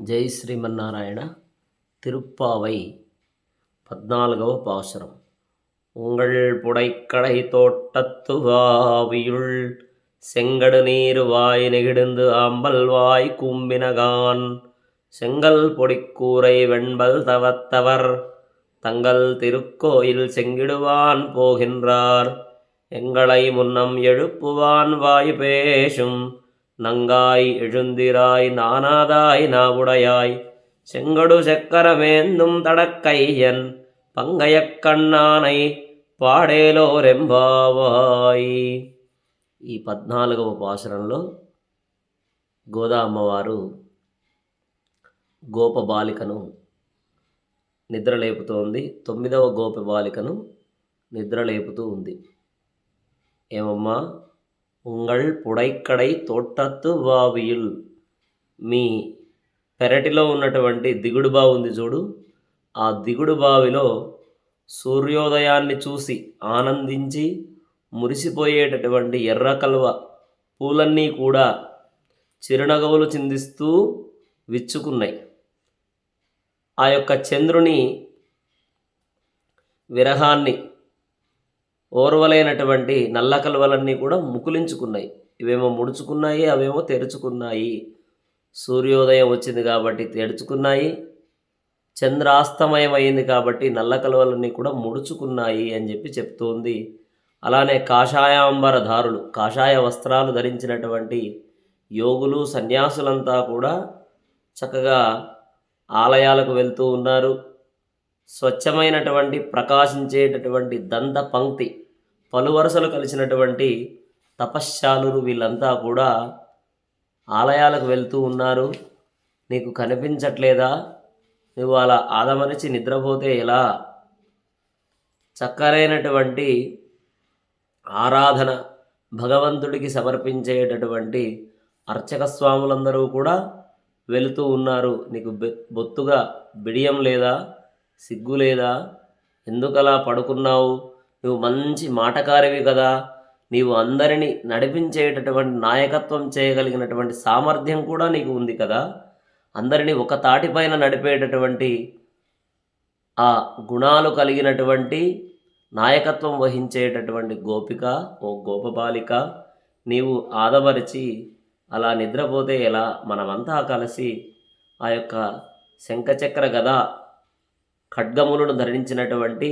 జై శ్రీమన్నారాయణ తిరుప్పావై పద్నాలుగవ పాసురం உங்கள் புடைக்கடை தோட்டத்து வாவியுள் செங்கடு நீர் வாய் நெகிழ்ந்து ஆம்பல் வாய் கூம்பினகான் செங்கல் பொடிக்கூரை வெண்பல் தவத்தவர் தங்கள் திருக்கோயில் செங்கிடுவான் போகின்றார் எங்களை முன்னம் எழுப்புவான் வாய் பேசும் நங்காய் எழுந்திராய் நானாதாய் நாவுடையாய் செங்கடு செக்கரமேந்தும் தடக்கையன் పంగయక్ కన్నానై పాడేలోరెంబావాయి ఈ పద్నాలుగవ పాసురంలో గోదా అమ్మవారు గోప బాలికను నిద్రలేపుతోంది తొమ్మిదవ గోప బాలికను నిద్రలేపుతూ ఉంది ఏమమ్మా ఉంగళ్ పుడైక్కడై తోటత్తు వావియుల్ మీ పెరటిలో ఉన్నటువంటి దిగుడు బావి ఉంది చూడు ఆ దిగుడు బావిలో సూర్యోదయాన్ని చూసి ఆనందించి మురిసిపోయేటటువంటి ఎర్ర కలువ పూలన్నీ కూడా చిరునగవులు చిందిస్తూ విచ్చుకున్నాయి ఆ యొక్క చంద్రుని విరహాన్ని ఓర్వలైనటువంటి నల్ల కలువలన్నీ కూడా ముకులించుకున్నాయి. ఇవేమో ముడుచుకున్నాయి అవేమో తెరుచుకున్నాయి. సూర్యోదయం వచ్చింది కాబట్టి తెరుచుకున్నాయి. చంద్రాస్తమయమైంది కాబట్టి నల్ల కలువలన్నీ కూడా ముడుచుకున్నాయి అని చెప్పి చెప్తోంది. అలానే కాషాయాంబరధారులు కాషాయ వస్త్రాలు ధరించినటువంటి యోగులు సన్యాసులంతా కూడా చక్కగా ఆలయాలకు వెళ్తూ ఉన్నారు. స్వచ్ఛమైనటువంటి ప్రకాశించేటటువంటి దంత పంక్తి పలు వరుసలు కలిసినటువంటి తపశ్శాలురు వీళ్ళంతా కూడా ఆలయాలకు వెళ్తూ ఉన్నారు. నీకు కనిపించట్లేదా? నువ్వు అలా ఆదమరిచి నిద్రపోతే ఎలా? చక్కరైనటువంటి ఆరాధన భగవంతుడికి సమర్పించేటటువంటి అర్చక స్వాములందరూ కూడా వెళుతూ ఉన్నారు. నీకు బొత్తుగా బిడియం లేదా సిగ్గు లేదా? ఎందుకలా పడుకున్నావు? నువ్వు మంచి మాటకారివి కదా. నీవు అందరినీ నడిపించేటటువంటి నాయకత్వం చేయగలిగినటువంటి సామర్థ్యం కూడా నీకు ఉంది కదా. అందరినీ ఒక తాటిపైన నడిపేటటువంటి ఆ గుణాలు కలిగినటువంటి నాయకత్వం వహించేటటువంటి గోపిక ఓ గోపబాలిక నీవు ఆదవరిచి అలా నిద్రపోతే ఎలా మనమంతా కలిసి ఆ యొక్క శంఖచక్ర గద ఖడ్గములను ధరించినటువంటి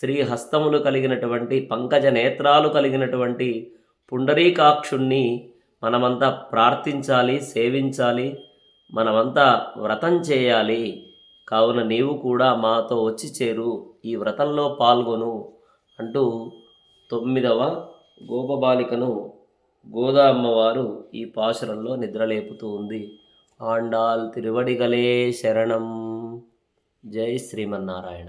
శ్రీహస్తములు కలిగినటువంటి పంకజ నేత్రాలు కలిగినటువంటి పుండరీకాక్షుణ్ణి మనమంతా ప్రార్థించాలి సేవించాలి మనమంతా వ్రతం చేయాలి. కావున నీవు కూడా మాతో వచ్చి చేరు ఈ వ్రతంలో పాల్గొను అంటూ తొమ్మిదవ గోపబాలికను గోదా అమ్మవారు ఈ పాశురంలో నిద్రలేపుతూ ఉంది. ఆండాల్ తిరువడిగలే శరణం. జై శ్రీమన్నారాయణ.